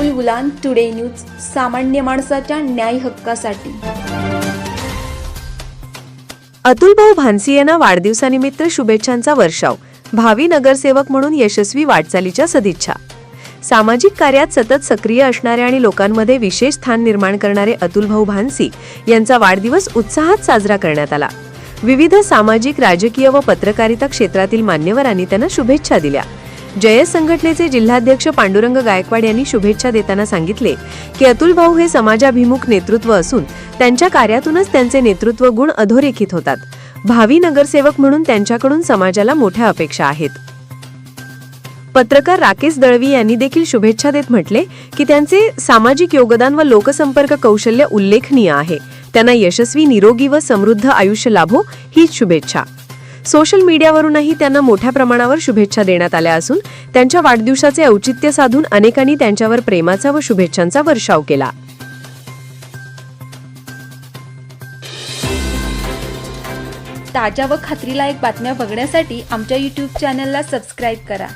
Ulgulan today news सामान्य माणसाच्या न्याय हक्कासाठी. अतुलभाऊ भानसी यांना वाढदिवसानिमित्त शुभेच्छांचा वर्षाव. भावी नगरसेवक म्हणून यशस्वी वाटचालीच्या सदिच्छा. सामाजिक कार्यात सतत सक्रिय असणारे आणि लोकांमध्ये विशेष स्थान निर्माण करणारे अतुलभाऊ भानसी यांचा वाढदिवस उत्साहात साजरा करण्यात आला. विविध सामाजिक राजकीय व पत्रकारिता क्षेत्रातील मान्यवरांनी त्यांना शुभेच्छा दिल्या. जयस संघटनेचे जिल्हाध्यक्ष पांडुरंग गायकवाड यांनी शुभेच्छा देताना सांगितले की अतुल भाऊ हे समाजाभिमुख नेतृत्व असून त्यांच्या कार्यातूनच त्यांचे नेतृत्व गुण अधोरेखित होतात. भावी नगरसेवक म्हणून त्यांच्याकडून समाजाला मोठ्या अपेक्षा आहेत. पत्रकार राकेश दळवी यांनी देखील शुभेच्छा देत म्हटले की त्यांचे सामाजिक योगदान व लोकसंपर्क कौशल्य उल्लेखनीय आहे. त्यांना यशस्वी निरोगी व समृद्ध आयुष्य लाभो हीच शुभेच्छा. सोशल मीडियावरूनही त्यांना मोठ्या प्रमाणावर शुभेच्छा देण्यात आल्या असून त्यांच्या वाढदिवसाचे औचित्य साधून अनेकांनी त्यांच्यावर प्रेमाचा व शुभेच्छांचा वर्षाव केला. ताज्या व खात्रीलायक बातम्या बघण्यासाठी आमच्या यूट्यूब चॅनलला सबस्क्राईब करा.